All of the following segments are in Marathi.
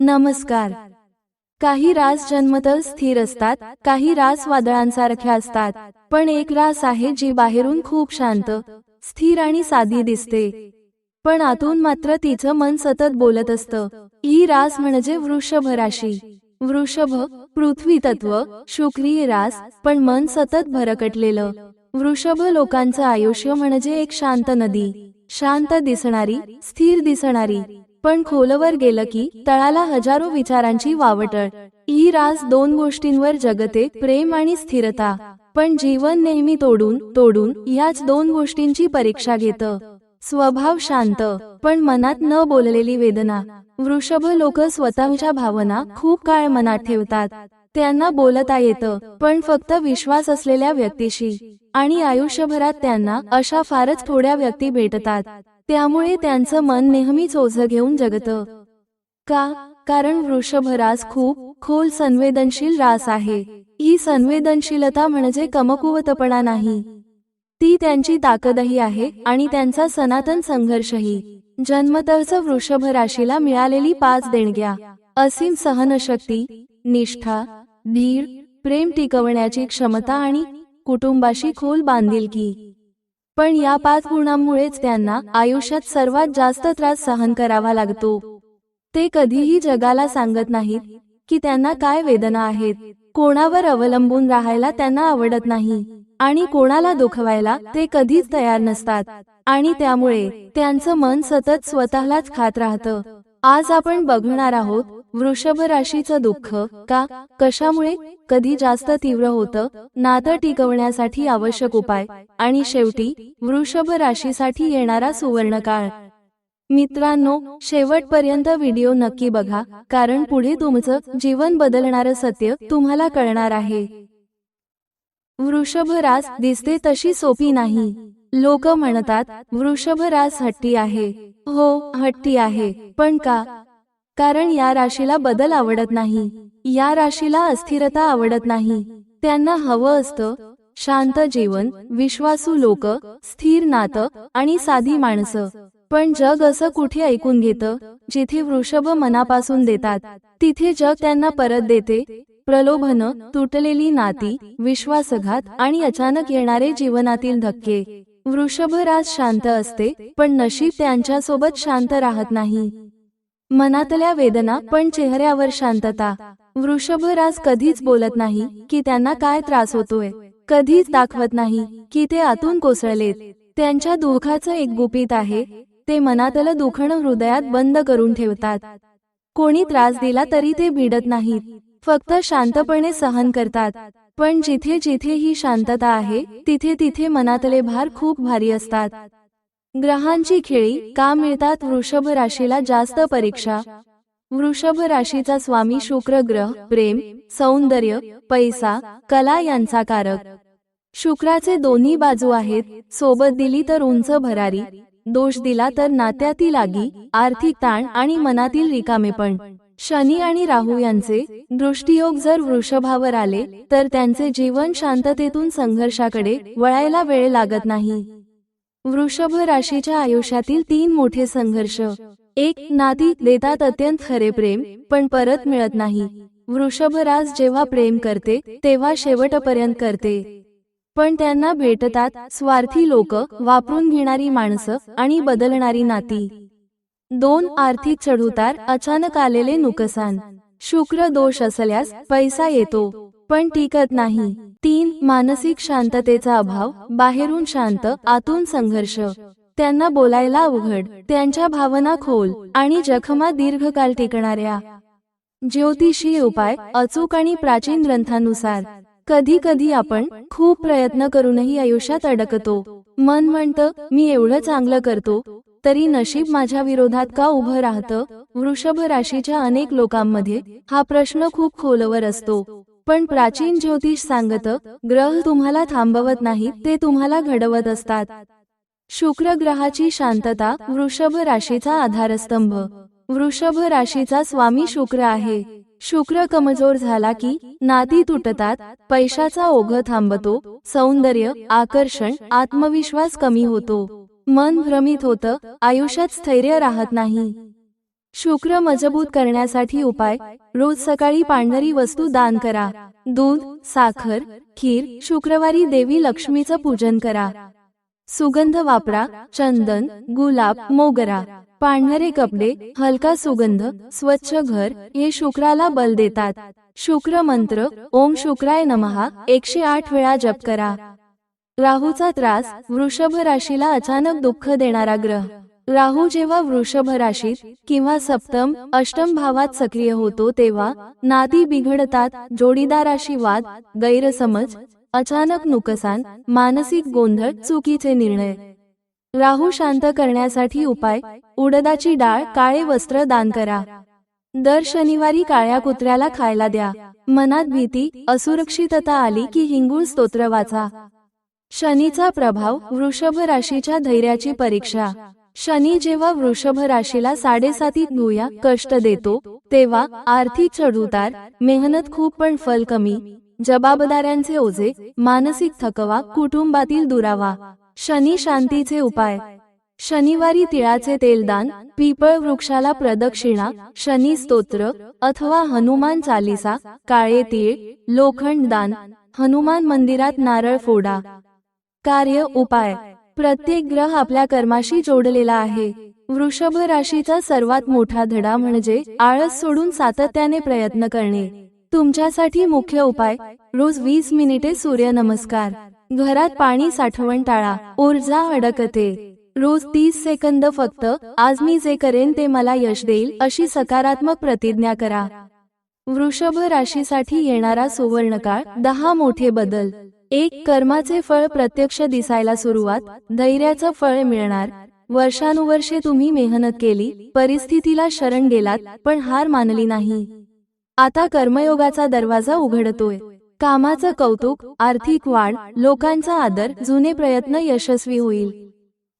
नमस्कार. काही रास जन्मतल स्थिर असतात काही रास वादळांसारख्या असतात पण एक रास आहे जी बाहेरून खूप शांत स्थिर आणि साधी दिसते. पण आतून मात्र तिचं मन सतत बोलत असतं. ही रास म्हणजे वृषभ राशी वृषभ पृथ्वी तत्व शुक्रीय रास पण मन सतत भरकटलेलं. वृषभ लोकांचं आयुष्य म्हणजे एक शांत नदी. शांत दिसणारी स्थिर दिसणारी. पण खोलवर गेलं की तळाला हजारो विचारांची वावटळ. ही रास दोन गोष्टींवर जगते प्रेम आणि स्थिरता. पण जीवन नेहमी तोडून तोडून याच दोन गोष्टींची परीक्षा घेतं. स्वभाव शांत पण मनात न बोललेली वेदना. वृषभ लोक स्वतःच्या भावना खूप काळ मनात ठेवतात. त्यांना बोलता येतं पण फक्त विश्वास असलेल्या व्यक्तीशी. आणि आयुष्यभरात त्यांना अशा फारच थोड्या व्यक्ती भेटतात. त्यामुळे त्यांचं मन नेहमीच ओझं घेऊन जगतं. का? कारण वृषभ रास खूप खोल संवेदनशील रास आहे. ही संवेदनशीलता म्हणजे कमकुवतपणा नाही. ती त्यांची ताकदही आहे आणि त्यांचा सनातन संघर्षही. जन्मतःच वृषभ राशीला मिळालेली पाच देणग्या. असीम सहनशक्ती निष्ठा धीर प्रेम टिकवण्याची क्षमता आणि कुटुंबाशी खोल बांधिलकी. पण या पाच गुणांमुळेच त्यांना आयुष्यात सर्वात जास्त त्रास सहन करावा लागतो. ते कधीही जगाला सांगत नाहीत की त्यांना काय वेदना आहेत. कोणावर अवलंबून राहायला त्यांना आवडत नाही आणि कोणाला दुखवायला ते कधीच तयार नसतात. आणि त्यामुळे त्यांचं मन सतत स्वतःलाच खात राहतं. आज आपण बघणार आहोत वृषभ राशीचं दुःख का? कशामुळे? कधी जास्त तीव्र होतं? नातं टिकवण्यासाठी आवश्यक उपाय. आणि शेवटी वृषभ राशीसाठी येणारा सुवर्णकाळ. मित्रांनो शेवटपर्यंत व्हिडिओ नक्की बघा कारण पुढे तुमचं जीवन बदलणारं सत्य तुम्हाला कळणार आहे. वृषभ रास दिसते तशी सोपी नाही. लोक म्हणतात वृषभ रास हट्टी आहे. हो हट्टी आहे. पण का? कारण या राशीला बदल आवडत नाही. या राशीला अस्थिरता आवडत नाही. त्यांना हवं असतं शांत जीवन विश्वासू लोक स्थिर नातं आणि साधी माणसं. पण जग असं कुठे ऐकून घेतं? जिथे वृषभ मनापासून देतात. तिथे जग त्यांना परत देते. प्रलोभन तुटलेली नाती विश्वासघात आणि अचानक येणारे जीवनातील धक्के. वृषभ राज शांत असते पण नशीब त्यांच्यासोबत शांत राहत नाही. मनातल्या वेदना पण चेहऱ्यावर शांतता. वृषभ राज कधीच बोलत नाही की त्यांना काय त्रास होतोय. कधीच दाखवत नाही की ते आतून कोसळलेत. त्यांच्या दुःखाचं एक गुपित आहे ते मनातलं दुखणं हृदयात बंद करून ठेवतात. कोणी त्रास दिला तरी ते भिडत नाहीत फक्त शांतपणे सहन करतात. पण जिथे जिथे ही शांतता आहे तिथे तिथे मनातले भार खूप भारी असतात. ग्रहांची खेळी का मिळतात वृषभ राशीला जास्त परीक्षा? वृषभ राशीचा स्वामी शुक्र ग्रह प्रेम सौंदर्य पैसा कला यांचा कारक. शुक्राचे दोन्ही बाजू आहेत सोबत दिली तर उंच भरारी दोष दिला तर नात्यातील आगी आर्थिक ताण आणि मनातील रिकामेपण शनी आणि राहू यांचे दृष्टियोग जर वृषभावर आले तर त्यांचे जीवन शांततेतून संघर्षाकडे वळायला वेळ लागत नाही. वृषभ राशीच्या आयुष्यातील तीन मोठे संघर्ष. एक नाती देतात अत्यंत खरे प्रेम पण परत मिळत नाही. वृषभ राज जेव्हा प्रेम करते तेव्हा शेवटपर्यंत करते. पण त्यांना भेटतात स्वार्थी लोक वापरून घेणारी माणसं आणि बदलणारी नाती. दोन आर्थिक चढउतार अचानक आलेले नुकसान. शुक्र दोष असल्यास पैसा येतो. पण टिकत नाही. तीन मानसिक शांततेचा अभाव बाहेरून शांत आतून संघर्ष. त्यांना बोलायला अवघड त्यांच्या भावना खोल आणि जखमा दीर्घकाल टिकणाऱ्या. ज्योतिषी उपाय अचूक आणि प्राचीन ग्रंथानुसार. कधी कधी आपण खूप प्रयत्न करूनही आयुष्यात अडकतो. मन म्हणतं मी एवढं चांगलं करतो तरी नशीब माझ्या विरोधात का उभं राहतं? वृषभ राशीच्या अनेक लोकांमध्ये हा प्रश्न खूप खोलवर असतो. पण प्राचीन ज्योतिष सांगत ग्रह तुम्हाला थांबवत नाहीत ते तुम्हाला घडवत असतात. शुक्र ग्रहाची शांतता वृषभ राशीचा आधारस्तंभ. वृषभ राशीचा स्वामी शुक्र आहे. शुक्र कमजोर झाला की नाती तुटतात पैशाचा ओघ थांबतो सौंदर्य आकर्षण आत्मविश्वास कमी होतो. मन भ्रमित होतं आयुष्यात स्थैर्य राहत नाही. शुक्र मजबूत करण्यासाठी उपाय. रोज सकाळी पांढरी वस्तू दान करा. दूध साखर खीर शुक्रवारी देवी लक्ष्मीचं पूजन करा. सुगंध वापरा. चंदन गुलाब मोगरा. पांढरे कपडे हलका सुगंध स्वच्छ घर हे शुक्राला बल देतात. शुक्र मंत्र ओम शुक्राय नमहा एकशे आठ वेळा जप करा. राहूचा त्रास वृषभ राशीला अचानक दुःख देणारा ग्रह. राहू जेव्हा वृषभ राशीत किंवा सप्तम अष्टम भावात सक्रिय होतो तेव्हा नाती बिघडतात जोडीदाराशी वाद गैरसमज अचानक नुकसान मानसिक गोंधळ चुकीचे निर्णय. राहू शांत करण्यासाठी उपाय उडदाची डाळ काळे वस्त्र दान करा. दर शनिवारी काळ्या कुत्र्याला खायला द्या. मनात भीती असुरक्षितता आली की हिंगूळ स्तोत्र वाचा. शनीचा प्रभाव वृषभ राशीच्या धैर्याची परीक्षा. शनी जेव्हा वृषभ राशीला साडेसातीत भूया कष्ट देतो तेव्हा आर्थिक चढउतार मेहनत खूप पण फल कमी. जबाबदाऱ्यांचे ओझे मानसिक थकवा कुटुंबातील दुरावा. शनी शांतीचे उपाय. शनिवारी तिळाचे तेलदान पिपळ वृक्षाला प्रदक्षिणा शनी स्तोत्र अथवा हनुमान चालिसा काळे तीळ लोखंड दान हनुमान मंदिरात नारळ फोडा. कार्य उपाय. प्रत्येक ग्रह आपल्या कर्माशी जोडलेला आहे. वृषभ राशीचा सर्वात मोठा धडा म्हणजे आळस सोडून सातत्याने प्रयत्न करणे. तुमच्यासाठी मुख्य उपाय रोज वीस मिनिटे सूर्य नमस्कार घरात पाणी साठवण टाळा ऊर्जा अडकते. रोज तीस सेकंद फक्त आज मी जे करेन ते मला यश देईल अशी सकारात्मक प्रतिज्ञा करा. वृषभ राशीसाठी येणारा सुवर्णकाळ दहा मोठे बदल. एक कर्माचे फळ प्रत्यक्ष दिसायला सुरुवात धैर्याचं फळ मिळणार. वर्षानुवर्षे तुम्ही मेहनत केली परिस्थितीला शरण गेलात पण हार मानली नाही. आता कर्मयोगाचा दरवाजा उघडतोय. कामाचं कौतुक आर्थिक वाढ लोकांचा आदर जुने प्रयत्न यशस्वी होईल.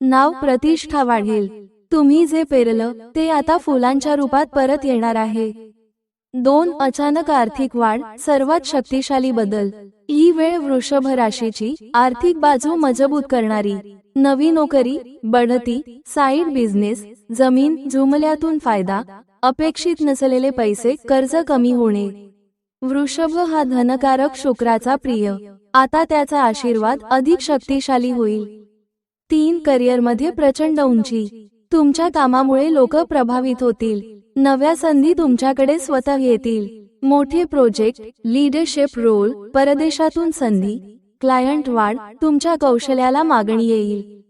नाव प्रतिष्ठा वाढेल. तुम्ही जे पेरलं ते आता फुलांच्या रूपात परत येणार आहे. दोन अचानक आर्थिक वाढ सर्वात शक्तिशाली बदल. ही वेळ वृषभ राशीची आर्थिक बाजू मजबूत करणारी. नवी नोकरी बढती साईड बिझनेस जमीन जुमल्यातून फायदा अपेक्षित नसलेले पैसे कर्ज कमी होणे. वृषभ हा धनकारक शुक्राचा प्रिय. आता त्याचा आशीर्वाद अधिक शक्तिशाली होईल. तीन करिअरमध्ये प्रचंड उंची. तुमच्या कामामुळे लोक प्रभावित होतील. नव्या संधी तुमच्याकडे स्वतः येतील. मोठे प्रोजेक्ट लीडरशिप रोल परदेशातून संधी क्लायंट वाढ तुमच्या कौशल्याला मागणी येईल.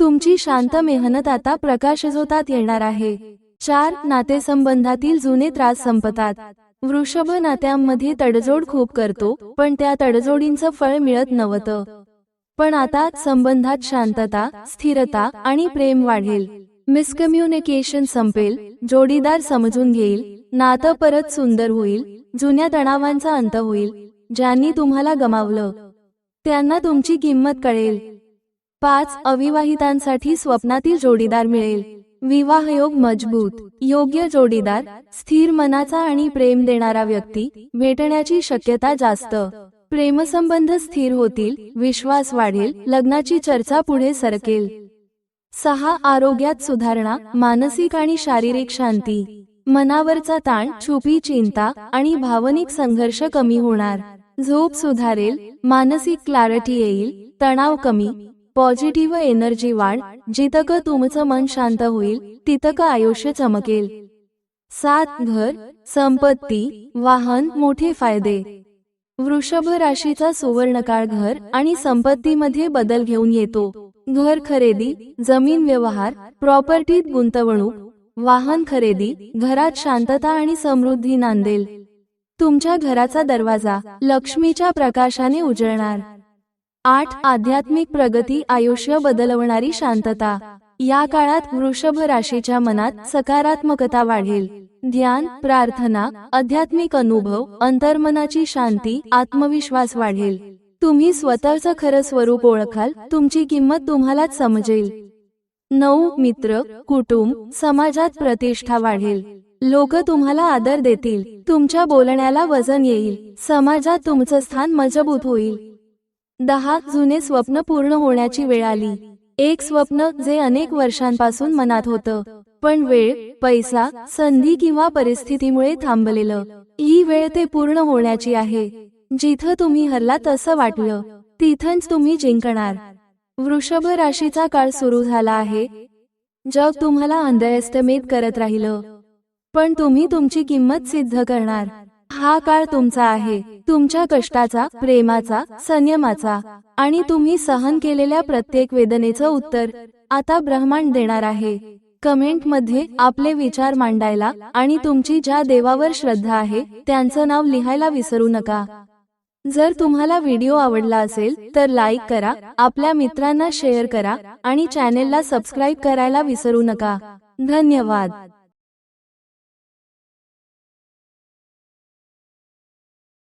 तुमची शांत मेहनत आता प्रकाशझोतात येणार आहे. चार नातेसंबंधातील जुने त्रास संपतात. वृषभ नात्यांमध्ये तडजोड खूप करतो पण त्या तडजोडींचं फळ मिळत नव्हतं. पण आता संबंधात शांतता स्थिरता आणि प्रेम वाढेल. मिसकम्युनिकेशन संपेल जोडीदार समजून घेईल नातं परत सुंदर होईल जुन्या तणावांचा अंत होईल ज्यांनी तुम्हाला गमावलं. त्यांना तुमची किंमत कळेल. पाच अविवाहितांसाठी स्वप्नातील जोडीदार मिळेल. विवाहयोग मजबूत योग्य जोडीदार स्थिर मनाचा आणि प्रेम देणारा व्यक्ती भेटण्याची शक्यता जास्त. प्रेमसंबंध स्थिर होतील विश्वास वाढेल लग्नाची चर्चा पुढे सरकेल. सहा आरोग्यात सुधारणा मानसिक आणि शारीरिक शांती. मनावरचा ताण छुपी चिंता आणि भावनिक संघर्ष कमी होणार. झोप सुधारेल मानसिक क्लॅरिटी येईल तणाव कमी पॉझिटिव्ह एनर्जी वाढ जितकं तुमचं मन शांत होईल तितकं आयुष्य चमकेल. सात घर संपत्ती वाहन मोठे फायदे. वृषभ राशीचा सुवर्णकाळ घर आणि संपत्तीमध्ये बदल घेऊन येतो. घर खरेदी जमीन व्यवहार प्रॉपर्टीत गुंतवणूक वाहन खरेदी घरात शांतता आणि समृद्धी नांदेल. तुमच्या घराचा दरवाजा लक्ष्मीच्या प्रकाशाने उजळणार. आठ आध्यात्मिक प्रगती आयुष्य बदलवणारी शांतता. या काळात वृषभ राशीच्या मनात सकारात्मकता वाढेल. ध्यान प्रार्थना आध्यात्मिक अनुभव अंतर्मनाची शांती आत्मविश्वास वाढेल. तुम्ही स्वतःचं खरं स्वरूप ओळखाल तुमची किंमत तुम्हालाच समजेल. नऊ मित्र कुटुंब समाजात प्रतिष्ठा वाढेल. लोक तुम्हाला आदर देतील तुमच्या बोलण्याला वजन येईल समाजात तुमचं स्थान मजबूत होईल. दहा जुने स्वप्न पूर्ण होण्याची वेळ आली. एक स्वप्न जे अनेक वर्षांपासून मनात होतं पण वेळ पैसा संधी किंवा परिस्थितीमुळे थांबलेलं. ही वेळ ते पूर्ण होण्याची आहे. जिथं तुम्ही हरला तसं वाटलं तिथंच तुम्ही जिंकणार. वृषभ राशीचा काळ सुरू झाला आहे. जग तुम्हाला अंडरएस्टिमेट करत राहिलं. पण तुम्ही तुमची किंमत सिद्ध करणार. हा काळ तुमचा आहे. तुमच्या कष्टाचा प्रेमाचा संयमाचा. आणि तुम्ही सहन केलेल्या प्रत्येक वेदनेचं उत्तर आता ब्रह्मांड देणार आहे. कमेंटमध्ये आपले विचार मांडायला आणि तुमची ज्या देवावर श्रद्धा आहे त्यांचं नाव लिहायला विसरू नका. जर तुम्हाला व्हिडिओ आवडला असेल तर लाईक करा आपल्या मित्रांना शेअर करा आणि चॅनेलला सबस्क्राईब करायला विसरू नका. धन्यवाद.